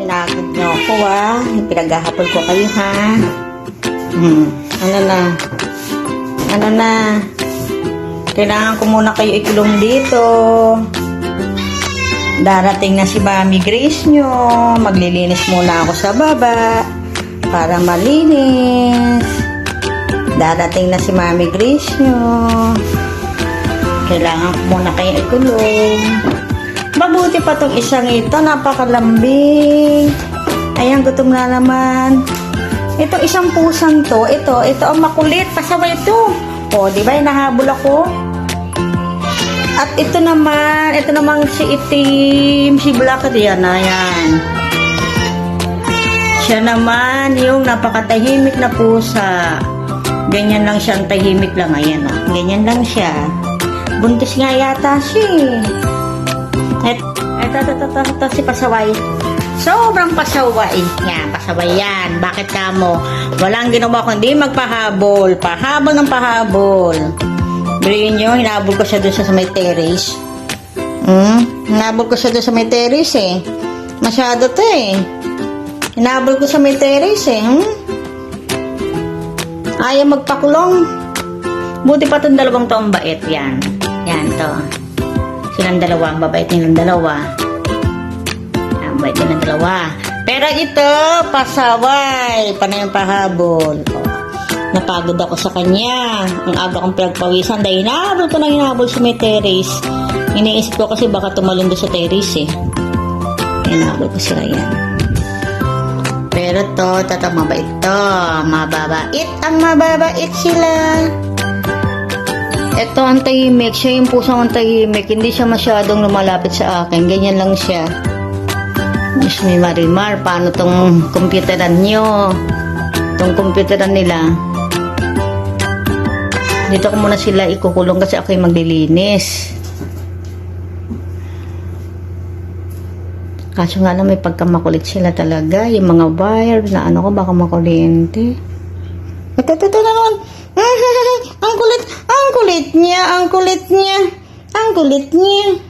Pinagod niyo ako ah. Pinaghahapon ko kayo ha. Hmm. Ano na? Ano na? Kailangan ko muna kayo ikulong dito. Darating na si Mami Grace nyo. Maglilinis muna ako sa baba. Para malinis. Darating na si Mami Grace nyo. Kailangan ko muna kayo ikulong. Mabuti pa tong isang ito. Napakalambing. Ayan, gutom na naman. Ito isang pusang to. Ito, ito ang makulit. Pasaway ito. O, di ba? Nahabol ako. At ito naman, ito naman si itim, si Black Diana, yan. Siya naman, yung napakatahimik na pusa. Ganyan lang siya, tahimik lang. Ayan, oh. ganyan lang siya. Buntis nga yata siya. Et, eto, eto, eto, eto, eto, si Pasaway. Sobrang pasaway. Yan, pasaway yan. Bakit ka mo? Walang ginawa kundi magpahabol. Pahabol ng pahabol. Bilhin nyo, hinabol ko siya doon sa may terrace. Hmm? Hinabol ko siya doon sa may terrace eh. Masyado to eh. Hinabol ko sa may terrace eh. Hmm? Ayaw magpakulong. Buti pa itong dalawang to ang bait. Yan. Yan to. Silang dalawa. Ang babait nilang dalawa. Ang bait nilang dalawa. Pero ito, pasaway. Panay ang pahabol. Oh. Napagod ako sa kanya. Ang aga kong pinagpawisan dahil hinahabol ko na hinahabol sa may terrace. Iniisip ko kasi baka tumalon doon sa terrace eh. Hinahabol ko sila yan. Pero to, tata mabait to. Mababait. Ang mababait sila. Ito ang tahimik. Siya yung pusang ang tahimik. Hindi siya masyadong lumalapit sa akin. Ganyan lang siya. Diyos may marimar. Paano tong computeran nyo? Tong computeran nila. Dito ko muna sila ikukulong kasi ako yung maglilinis. Kaso nga lang may pagkamakulit sila talaga. Yung mga wire na ano ko baka makuryente. Ito, ito, ito naman. ang kulit, kulit niya, ang kulit niya, ang kulit niya.